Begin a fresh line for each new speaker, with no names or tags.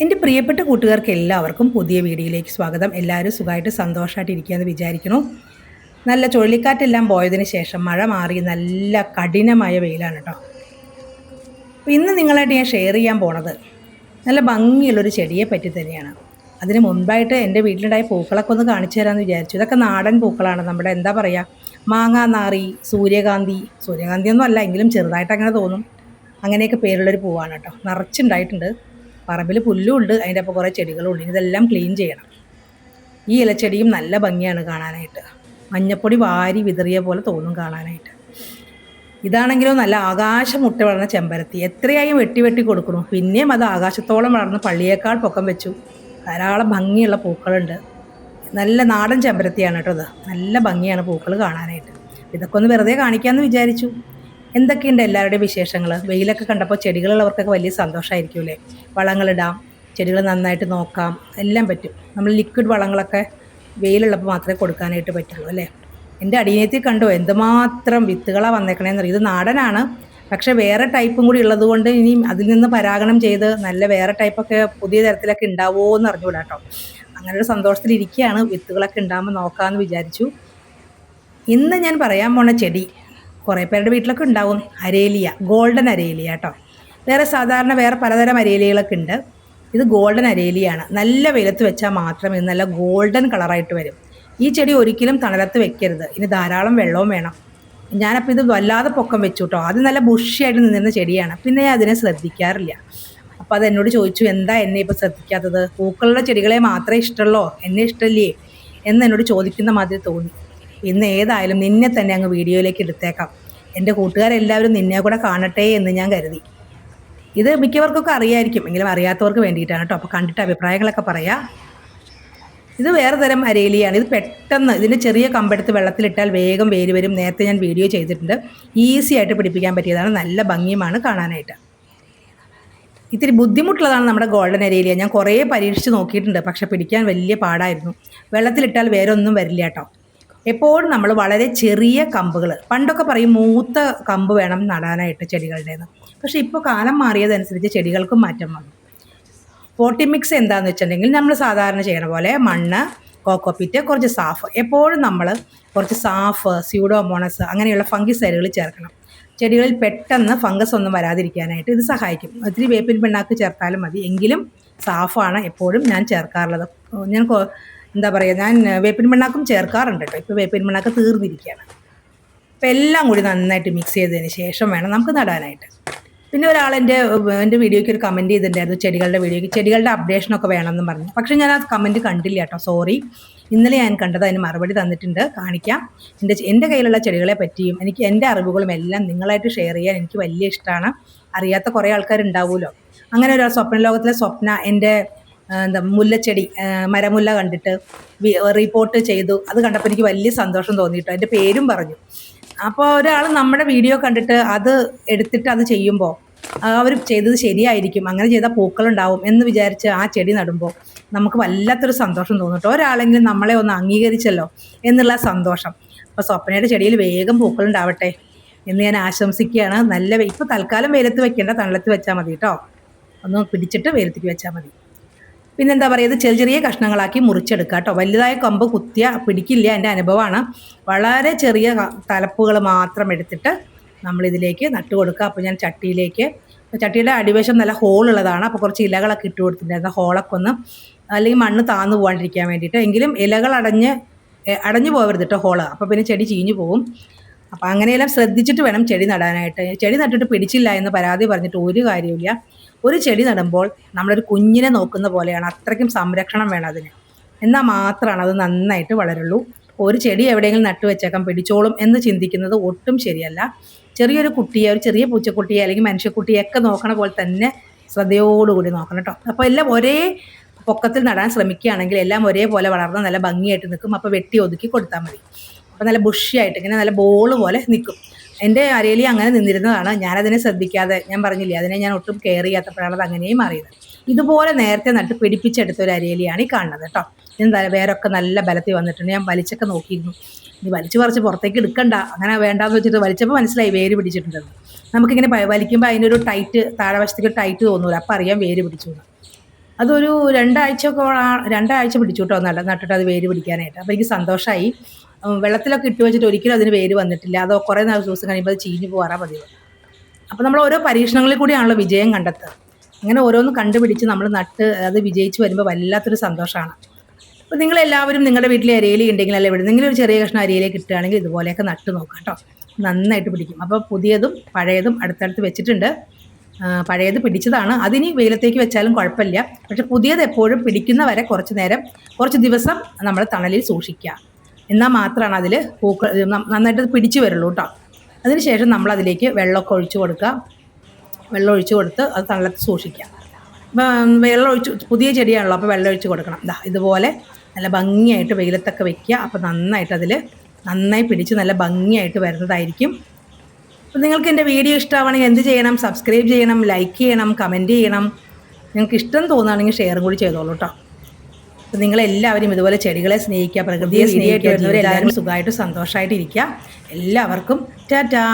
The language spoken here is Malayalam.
എന്റെ പ്രിയപ്പെട്ട കൂട്ടുകാർക്ക് എല്ലാവർക്കും പുതിയ വീഡിയോയിലേക്ക് സ്വാഗതം. എല്ലാവരും സുഖമായിട്ട് സന്തോഷമായിട്ട് ഇരിക്കുകയെന്ന് വിചാരിക്കുന്നു. നല്ല ചുഴലിക്കാറ്റെല്ലാം പോയതിന് ശേഷം മഴ മാറി നല്ല കഠിനമായ വെയിലാണ് കേട്ടോ. അപ്പോൾ ഇന്ന് നിങ്ങളായിട്ട് ഞാൻ ഷെയർ ചെയ്യാൻ പോണത് നല്ല ഭംഗിയുള്ളൊരു ചെടിയെ പറ്റി തന്നെയാണ്. അതിന് മുൻപായിട്ട് എന്റെ വീട്ടിലുണ്ടായ പൂക്കളൊക്കെ ഒന്ന് കാണിച്ചു തരാമെന്ന് വിചാരിച്ചു. ഇതൊക്കെ നാടൻ പൂക്കളാണ്. നമ്മുടെ എന്താ പറയുക മാങ്ങാ നാറി സൂര്യകാന്തി സൂര്യകാന്തി ഒന്നും അല്ല എങ്കിലും ചെറുതായിട്ട് അങ്ങനെ തോന്നും. അങ്ങനെയൊക്കെ പേരുള്ളൊരു പൂവാണ് കേട്ടോ. നിറച്ചുണ്ടായിട്ടുണ്ട്. പറമ്പിൽ പുല്ലും ഉണ്ട് അതിന്റെ അപ്പം കുറേ ചെടികളും ഉണ്ട് ഇതെല്ലാം ക്ലീൻ ചെയ്യണം. ഈ ഇലച്ചെടിയും നല്ല ഭംഗിയാണ് കാണാനായിട്ട്. മഞ്ഞപ്പൊടി വാരി വിതറിയ പോലെ തോന്നും കാണാനായിട്ട്. ഇതാണെങ്കിലും നല്ല ആകാശം മുട്ട വളർന്ന ചെമ്പരത്തി. എത്രയായും വെട്ടി വെട്ടി കൊടുക്കണു പിന്നെയും അത് ആകാശത്തോളം വളർന്ന് പള്ളിയേക്കാൾ പൊക്കം വെച്ചു. ധാരാളം ഭംഗിയുള്ള പൂക്കളുണ്ട്. നല്ല നാടൻ ചെമ്പരത്തിയാണ് കേട്ടോ അത് നല്ല ഭംഗിയാണ് പൂക്കൾ കാണാനായിട്ട്. ഇതൊക്കെ ഒന്ന് വെറുതെ കാണിക്കാമെന്ന് വിചാരിച്ചു. എന്തൊക്കെയുണ്ട് എല്ലാവരുടെയും വിശേഷങ്ങൾ വെയിലൊക്കെ കണ്ടപ്പോൾ ചെടികളുള്ളവർക്കൊക്കെ വലിയ സന്തോഷമായിരിക്കും അല്ലേ വളങ്ങളിടാം ചെടികൾ നന്നായിട്ട് നോക്കാം എല്ലാം പറ്റും. നമ്മൾ ലിക്വിഡ് വളങ്ങളൊക്കെ വെയിലുള്ളപ്പോൾ മാത്രമേ കൊടുക്കാനായിട്ട് പറ്റുള്ളൂ അല്ലേ? എന്റെ അടിയനത്തിൽ കണ്ടോ എന്തുമാത്രം വിത്തുകളാണ് വന്നേക്കണേന്ന് ഇത് നാടനാണ് പക്ഷേ വേറെ ടൈപ്പും കൂടി ഉള്ളത് കൊണ്ട് ഇനി അതിൽ നിന്ന് പരാഗണം ചെയ്ത് നല്ല വേറെ ടൈപ്പൊക്കെ പുതിയ തരത്തിലൊക്കെ ഉണ്ടാവുമോ എന്ന് അറിഞ്ഞുകൂടാ കേട്ടോ അങ്ങനെ ഒരു സന്തോഷത്തിലിരിക്കുകയാണ് വിത്തുകളൊക്കെ ഉണ്ടാകുമ്പോൾ നോക്കാമെന്ന് വിചാരിച്ചു. ഇന്ന് ഞാൻ പറയാൻ പോണ ചെടി കുറേ പേരുടെ വീട്ടിലൊക്കെ ഉണ്ടാവും അരേലിയ ഗോൾഡൻ അരേലിയ കേട്ടോ. വേറെ സാധാരണ വേറെ പലതരം അരേലികളൊക്കെ ഉണ്ട്. ഇത് ഗോൾഡൻ അരേലിയാണ്. നല്ല വെയിലത്ത് വെച്ചാൽ മാത്രമേ ഇത് നല്ല ഗോൾഡൻ കളറായിട്ട് വരും. ഈ ചെടി ഒരിക്കലും തണലത്ത് വെക്കരുത്. ഇനി ധാരാളം വെള്ളവും വേണം. ഞാനപ്പോൾ ഇത് വല്ലാതെ പൊക്കം വെച്ചു കേട്ടോ. അത് നല്ല ബുഷിയായിട്ട് നിന്നിരുന്ന ചെടിയാണ്. പിന്നെ ഞാൻ അതിനെ ശ്രദ്ധിക്കാറില്ല. അപ്പോൾ അത് എന്നോട് ചോദിച്ചു എന്താ എന്നെ ഇപ്പോൾ ശ്രദ്ധിക്കാത്തത്? പൂക്കളുടെ ചെടികളെ മാത്രമേ ഇഷ്ടമുള്ളോ? എന്നെ ഇഷ്ടമല്ലേ? എന്ന് എന്നോട് ചോദിക്കുന്ന മാതിരി തോന്നി. ഇന്ന് ഏതായാലും നിന്നെ തന്നെ അങ്ങ് വീഡിയോയിലേക്ക് എടുത്തേക്കാം. എന്റെ കൂട്ടുകാരെല്ലാവരും നിന്നെ കൂടെ കാണട്ടെ എന്ന് ഞാൻ കരുതി. ഇത് മിക്കവർക്കൊക്കെ അറിയായിരിക്കും. എങ്കിലും അറിയാത്തവർക്ക് വേണ്ടിയിട്ടാണ് കേട്ടോ. അപ്പോൾ കണ്ടിട്ട് അഭിപ്രായങ്ങളൊക്കെ പറയാം. ഇത് വേറെ തരം അരേലിയാണ്. ഇത് പെട്ടെന്ന് ഇതിന്റെ ചെറിയ കമ്പെടുത്ത് വെള്ളത്തിലിട്ടാൽ വേഗം വേര് വരും. നേരത്തെ ഞാൻ വീഡിയോ ചെയ്തിട്ടുണ്ട്. ഈസി ആയിട്ട് പിടിപ്പിക്കാൻ പറ്റിയതാണ്. നല്ല ഭംഗിയുമാണ് കാണാനായിട്ട്. ഇത്തിരി ബുദ്ധിമുട്ടുള്ളതാണ് നമ്മുടെ ഗോൾഡൻ അരേലിയ. ഞാൻ കുറേ പരീക്ഷിച്ച് നോക്കിയിട്ടുണ്ട്. പക്ഷെ പിടിക്കാൻ വലിയ പാടായിരുന്നു. വെള്ളത്തിലിട്ടാൽ വേറെ ഒന്നും വരില്ല കേട്ടോ. എപ്പോഴും നമ്മൾ വളരെ ചെറിയ കമ്പുകൾ പണ്ടൊക്കെ പറയും മൂത്ത കമ്പ് വേണം നടാനായിട്ട് ചെടികളുടേന്ന്. പക്ഷെ ഇപ്പോൾ കാലം മാറിയതനുസരിച്ച് ചെടികൾക്കും മാറ്റം വന്നു. പോട്ടി മിക്സ് എന്താണെന്ന് വെച്ചിട്ടുണ്ടെങ്കിൽ നമ്മൾ സാധാരണ ചെയ്യണ പോലെ മണ്ണ് കോക്കോപ്പിറ്റ് കുറച്ച് സാഫ്. എപ്പോഴും നമ്മൾ കുറച്ച് സാഫ് സ്യൂഡോമോണസ് അങ്ങനെയുള്ള ഫംഗിസൈഡുകൾ ചേർക്കണം. ചെടികളിൽ പെട്ടെന്ന് ഫംഗസ് ഒന്നും വരാതിരിക്കാനായിട്ട് ഇത് സഹായിക്കും. ഒത്തിരി വേപ്പിൻ പിണ്ണാക്ക് ചേർത്താലും മതി. എങ്കിലും സാഫാണ് എപ്പോഴും ഞാൻ ചേർക്കാറുള്ളത്. ഞാൻ എന്താ പറയുക ഞാൻ വേപ്പിൻ പിണ്ണാക്കും ചേർക്കാറുണ്ട് കേട്ടോ ഇപ്പോൾ വേപ്പിൻ പിണ്ണാക്ക് തീർന്നിരിക്കുകയാണ്. അപ്പോൾ എല്ലാം കൂടി നന്നായിട്ട് മിക്സ് ചെയ്തതിന് ശേഷം വേണം നമുക്ക് നടാനായിട്ട്. പിന്നെ ഒരാൾ എന്റെ എന്റെ വീഡിയോയ്ക്ക് ഒരു കമന്റ് ചെയ്തിട്ടുണ്ടായിരുന്നു ചെടികളുടെ വീഡിയോയ്ക്ക്. ചെടികളുടെ അപ്ഡേഷനൊക്കെ വേണമെന്ന് പറഞ്ഞു. പക്ഷേ ഞാൻ ആ കമന്റ് കണ്ടില്ല കേട്ടോ സോറി ഇന്നലെ ഞാൻ കണ്ടത് അതിന് മറുപടി തന്നിട്ടുണ്ട് കാണിക്കാം. എന്റെ എന്റെ കയ്യിലുള്ള ചെടികളെ പറ്റിയും എനിക്ക് എന്റെ അറിവുകളും എല്ലാം നിങ്ങളായിട്ട് ഷെയർ ചെയ്യാൻ എനിക്ക് വലിയ ഇഷ്ടമാണ്. അറിയാത്ത കുറേ ആൾക്കാരുണ്ടാവുമല്ലോ. അങ്ങനെ ഒരു സ്വപ്ന ലോകത്തിലെ സ്വപ്ന എന്റെ എന്താ മുല്ലച്ചെടി മരമുല്ല കണ്ടിട്ട് റിപ്പോർട്ട് ചെയ്തു. അത് കണ്ടപ്പോൾ എനിക്ക് വലിയ സന്തോഷം തോന്നിയിട്ടു അതിന്റെ പേരും പറഞ്ഞു. അപ്പോൾ ഒരാൾ നമ്മുടെ വീഡിയോ കണ്ടിട്ട് അത് എടുത്തിട്ട് അത് ചെയ്യുമ്പോൾ അവർ ചെയ്തത് ശരിയായിരിക്കും അങ്ങനെ ചെയ്താൽ പൂക്കളുണ്ടാവും എന്ന് വിചാരിച്ച് ആ ചെടി നടുമ്പോൾ നമുക്ക് വല്ലാത്തൊരു സന്തോഷം തോന്നിട്ടോ ഒരാളെങ്കിലും നമ്മളെ ഒന്ന് അംഗീകരിച്ചല്ലോ എന്നുള്ള സന്തോഷം. അപ്പോൾ സ്വപ്നയുടെ ചെടിയിൽ വേഗം പൂക്കളുണ്ടാവട്ടെ എന്ന് ഞാൻ ആശംസിക്കുകയാണ്. നല്ല ഇപ്പോൾ തൽക്കാലം വെയിലത്ത് വെക്കേണ്ട തണലത്ത് വെച്ചാൽ മതി കേട്ടോ ഒന്ന് പിടിച്ചിട്ട് വെയിലത്തേക്ക് വെച്ചാൽ മതി. പിന്നെന്താ പറയുക ഇത് ചെറിയ ചെറിയ കഷ്ണങ്ങളാക്കി മുറിച്ചെടുക്കുക കേട്ടോ വലുതായ കമ്പ് കുത്തിയ പിടിക്കില്ല എന്റെ അനുഭവമാണ് വളരെ ചെറിയ തലപ്പുകൾ മാത്രം എടുത്തിട്ട് നമ്മളിതിലേക്ക് നട്ട് കൊടുക്കുക അപ്പോൾ ഞാൻ ചട്ടിയിലേക്ക് ചട്ടിയുടെ അടിവശം നല്ല ഹോൾ ഉള്ളതാണ്. അപ്പോൾ കുറച്ച് ഇലകളൊക്കെ ഇട്ട് കൊടുത്തിട്ടുണ്ടായിരുന്നു ഹോളൊക്കെ ഒന്ന് അല്ലെങ്കിൽ മണ്ണ് താന്നു പോകാണ്ടിരിക്കാൻ വേണ്ടിയിട്ട്. എങ്കിലും ഇലകൾ അടഞ്ഞ് അടഞ്ഞു പോകരുത് കേട്ടോ ഹോൾ അപ്പോൾ പിന്നെ ചെടി ചീഞ്ഞു പോകും അപ്പോൾ അങ്ങനെയെല്ലാം ശ്രദ്ധിച്ചിട്ട് വേണം ചെടി നടാനായിട്ട്. ചെടി നട്ടിട്ട് പിടിച്ചില്ല എന്ന് പരാതി പറഞ്ഞിട്ട് ഒരു കാര്യമില്ല ഒരു ചെടി നടുമ്പോൾ നമ്മളൊരു കുഞ്ഞിനെ നോക്കുന്ന പോലെയാണ് അത്രയ്ക്കും സംരക്ഷണം വേണം അതിന്. എന്നാൽ മാത്രമാണ് അത് നന്നായിട്ട് വളരുള്ളൂ. ഒരു ചെടി എവിടെയെങ്കിലും നട്ടു വെച്ചേക്കാം പിടിച്ചോളും എന്ന് ചിന്തിക്കുന്നത് ഒട്ടും ശരിയല്ല. ചെറിയൊരു കുട്ടിയെ ഒരു ചെറിയ പൂച്ചക്കുട്ടിയെ അല്ലെങ്കിൽ മനുഷ്യക്കുട്ടിയെ ഒക്കെ നോക്കണ പോലെ തന്നെ ശ്രദ്ധയോടുകൂടി നോക്കണം കേട്ടോ. അപ്പോൾ എല്ലാം ഒരേ പൊക്കത്തിൽ നടാൻ ശ്രമിക്കുകയാണെങ്കിൽ എല്ലാം ഒരേപോലെ വളർന്ന് നല്ല ഭംഗിയായിട്ട് നിൽക്കും. അപ്പോൾ വെട്ടി ഒതുക്കി കൊടുത്താൽ മതി. അപ്പോൾ നല്ല ബുഷിയായിട്ട് ഇങ്ങനെ നല്ല ബോൾ പോലെ നിൽക്കും. എന്റെ അരയിലി അങ്ങനെ നിന്നിരുന്നതാണ്. ഞാനതിനെ ശ്രദ്ധിക്കാതെ ഞാൻ പറഞ്ഞില്ലേ അതിനെ ഞാൻ ഒട്ടും കെയർ ചെയ്യാത്തപ്പോഴാണ് അത് അങ്ങനെയും മാറിയത്. ഇതുപോലെ നേരത്തെ നട്ട് പിടിപ്പിച്ചെടുത്ത ഒരു അരയിലിയാണ് ഈ കാണുന്നത് കേട്ടോ. എന്താ വേരൊക്കെ നല്ല ബലത്തിൽ വന്നിട്ടുണ്ട്. ഞാൻ വലിച്ചൊക്കെ നോക്കിയിരുന്നു. ഇത് വലിച്ചു പറിച്ച് പുറത്തേക്ക് എടുക്കണ്ട. അങ്ങനെ വേണ്ടാന്ന് വെച്ചിട്ട് വലിച്ചപ്പോൾ മനസ്സിലായി വേര് പിടിച്ചിട്ടുണ്ടെന്ന്. നമുക്കിങ്ങനെ വലിക്കുമ്പോൾ അതിനൊരു ടൈറ്റ് താഴെ വശത്തേക്ക് ടൈറ്റ് തോന്നൂല. അപ്പം അറിയാം വേര് പിടിച്ചു അതൊരു രണ്ടാഴ്ച രണ്ടാഴ്ച പിടിച്ചു കേട്ടോ നല്ല നട്ടിട്ട് അത് വേര് പിടിക്കാനായിട്ട്. അപ്പോൾ എനിക്ക് സന്തോഷമായി വെള്ളത്തിലൊക്കെ ഇട്ട് വെച്ചിട്ട് ഒരിക്കലും അതിന് വേര് വന്നിട്ടില്ല. അതോ കുറേ നാല് ദിവസം കഴിയുമ്പോൾ അത് ചീഞ്ഞു പോകാറാ പതിവ്. അപ്പോൾ നമ്മൾ ഓരോ പരീക്ഷണങ്ങളിൽ കൂടിയാണല്ലോ വിജയം കണ്ടെത്തുക. അങ്ങനെ ഓരോന്ന് കണ്ടുപിടിച്ച് നമ്മൾ നട്ട് അത് വിജയിച്ച് വരുമ്പോൾ വല്ലാത്തൊരു സന്തോഷമാണ് അപ്പോൾ നിങ്ങളെല്ലാവരും നിങ്ങളുടെ വീട്ടിലെ അരിയില ഉണ്ടെങ്കിൽ അല്ലെങ്കിൽ എവിടെന്നെങ്കിലും ഒരു ചെറിയ കഷ്ണം അരിയിലേക്ക് കിട്ടുകയാണെങ്കിൽ ഇതുപോലെയൊക്കെ നട്ട് നോക്കാം കേട്ടോ നന്നായിട്ട് പിടിക്കും. അപ്പോൾ പുതിയതും പഴയതും അടുത്തടുത്ത് വെച്ചിട്ടുണ്ട്. പഴയത് പിടിച്ചതാണ്. അതിനി വെയിലത്തേക്ക് വെച്ചാലും കുഴപ്പമില്ല. പക്ഷെ പുതിയത് എപ്പോഴും പിടിക്കുന്ന വരെ കുറച്ച് നേരം കുറച്ച് ദിവസം നമ്മൾ തണലിൽ സൂക്ഷിക്കുക. എന്നാൽ മാത്രമാണ് അതിൽ പൂക്കൾ നന്നായിട്ട് പിടിച്ചു വരുള്ളൂ കേട്ടോ അതിനുശേഷം നമ്മൾ അതിലേക്ക് വെള്ളമൊക്കെ ഒഴിച്ചു കൊടുക്കുക. വെള്ളം ഒഴിച്ചു കൊടുത്ത് അത് തണലത്ത് സൂക്ഷിക്കുക. വെള്ളം ഒഴിച്ച് പുതിയ ചെടിയാണല്ലോ അപ്പോൾ വെള്ളം ഒഴിച്ച് കൊടുക്കണം. ദാ ഇതുപോലെ നല്ല ഭംഗിയായിട്ട് വെയിലത്തൊക്കെ വെക്കുക. അപ്പോൾ നന്നായിട്ട് അതിൽ നന്നായി പിടിച്ച് നല്ല ഭംഗിയായിട്ട് വരുന്നതായിരിക്കും. നിങ്ങൾക്ക് എന്റെ വീഡിയോ ഇഷ്ടമാണെങ്കിൽ എന്ത് ചെയ്യണം? സബ്സ്ക്രൈബ് ചെയ്യണം ലൈക്ക് ചെയ്യണം കമന്റ് ചെയ്യണം. നിങ്ങൾക്ക് ഇഷ്ടം തോന്നുകയാണെങ്കിൽ ഷെയറും കൂടി ചെയ്തോളൂ കേട്ടോ അപ്പം നിങ്ങളെല്ലാവരും ഇതുപോലെ ചെടികളെ സ്നേഹിക്കുക പ്രകൃതിയെ സ്നേഹിക്കുക എല്ലാവരും സുഖമായിട്ട് സന്തോഷമായിട്ട് ഇരിക്കുക. എല്ലാവർക്കും ടാറ്റാ.